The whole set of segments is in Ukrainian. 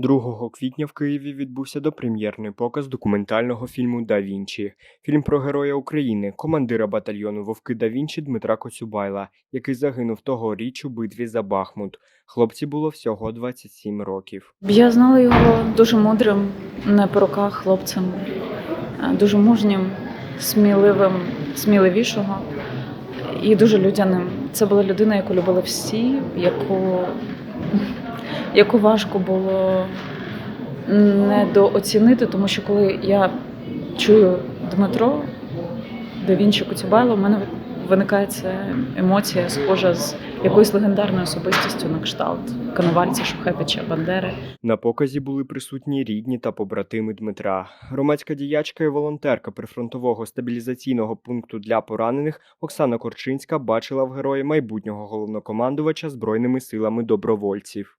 2 квітня в Києві відбувся допрем'єрний показ документального фільму Да Вінчі. Фільм про героя України, командира батальйону Вовки Да Вінчі Дмитра Коцюбайла, який загинув тогоріч у битві за Бахмут. Хлопці було всього 27 років. Я знала його дуже мудрим, не по руках хлопцем, дуже мужнім, сміливим, сміливішого і дуже людяним. Це була людина, яку любили всі, яку, яку важко було недооцінити, тому що коли я чую Дмитро, де Вінчі Коцюбайло, в мене виникає ця емоція, схожа з якоюсь легендарною особистістю на кшталт Коновальця, Шухевича, Бандери. На показі були присутні рідні та побратими Дмитра. Громадська діячка і волонтерка прифронтового стабілізаційного пункту для поранених Оксана Корчинська бачила в герої майбутнього головнокомандувача збройними силами добровольців.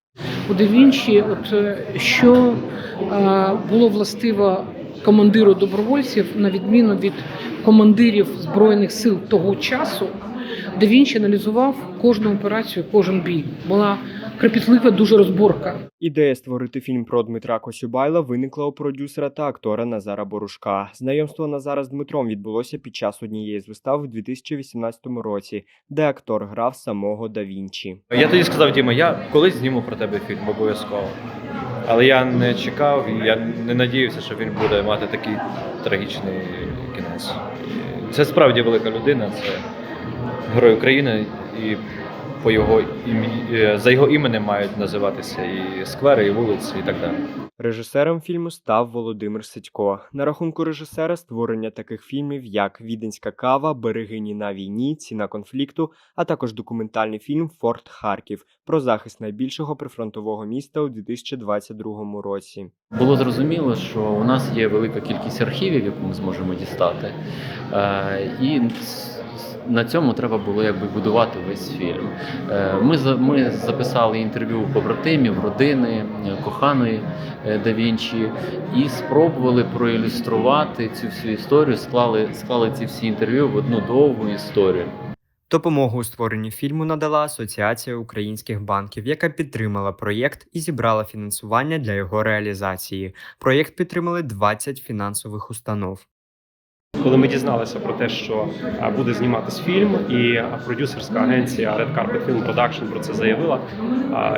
У Да Вінчі, от е, що е, було властиво командиру добровольців, на відміну від командирів збройних сил того часу, де Вінчі аналізував кожну операцію, кожен бій. Була кропітлива дуже розборка. Ідея створити фільм про Дмитра Косюбайла виникла у продюсера та актора Назара Борушка. Знайомство Назара з Дмитром відбулося під час однієї з вистав у 2018 році, де актор грав самого Да Вінчі. Я тоді сказав, Діма, я колись зніму про тебе фільм обов'язково. Але я не чекав і я не надіявся, що він буде мати такий трагічний кінець. Це справді велика людина, це герой України, і по його ім'ї, е, за його іменем мають називатися і сквери, і вулиці, і так далі. Режисером фільму став Володимир Сидько. На рахунку режисера створення таких фільмів, як Віденська кава, Берегині на війні, Ціна конфлікту, а також документальний фільм Форт Харків про захист найбільшого прифронтового міста у 2022 році. Було зрозуміло, що у нас є велика кількість архівів, яку ми зможемо дістати, Е, і на цьому треба було якби будувати весь фільм. Е, Ми ми записали інтерв'ю побратимів, родини, е, коханої е, да Вінчі і спробували проілюструвати цю всю історію, склали, склали ці всі інтерв'ю в одну довгу історію. Допомогу у створенні фільму надала Асоціація українських банків, яка підтримала проєкт і зібрала фінансування для його реалізації. Проєкт підтримали 20 фінансових установ. Коли ми дізналися про те, що буде зніматись фільм, і продюсерська агенція Red Carpet Film Production про це заявила,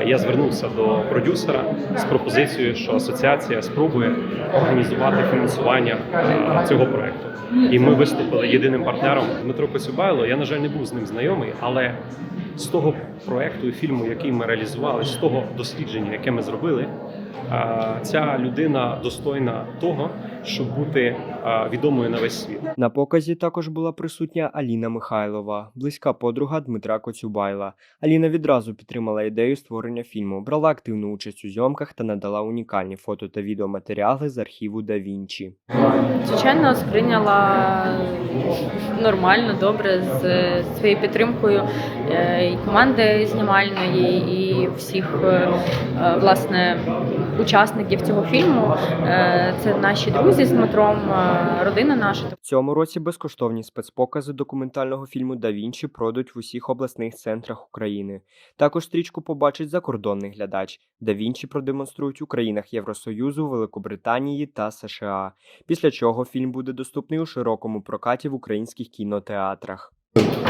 я звернувся до продюсера з пропозицією, що асоціація спробує організувати фінансування цього проекту. І ми виступили єдиним партнером Дмитро Коцюбайло. Я на жаль не був з ним знайомий, але з того проекту і фільму, який ми реалізували, з того дослідження, яке ми зробили, ця людина достойна того, щоб бути відомою на весь світ. На показі також була присутня Аліна Михайлова, близька подруга Дмитра Коцюбайла. Аліна відразу підтримала ідею створення фільму, брала активну участь у зйомках та надала унікальні фото та відеоматеріали з архіву Да Вінчі. Звичайно, сприйняла нормально, добре з своєю підтримкою е, і команди знімальної, і всіх е, власне учасників цього фільму. Е, Це наші друзі з Дмитром, е, родина наша. В цьому році безкоштовні спецпокази документального фільму Да Вінчі пройдуть в усіх обласних центрах України. Також стрічку побачить закордонний глядач. Да Вінчі продемонструють у країнах Євросоюзу, Великобританії та США. Після чого фільм буде доступний у широкому прокаті в українських кінотеатрах.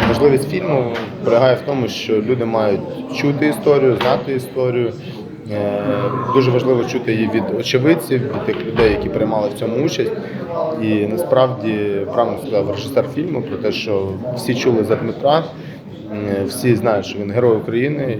Важливість фільму полягає в тому, що люди мають чути історію, знати історію. Е, Дуже важливо чути її від очевидців, від тих людей, які приймали в цьому участь. І насправді правильно сказав режисер фільму про те, що всі чули за Дмитра, всі знають, що він герой України.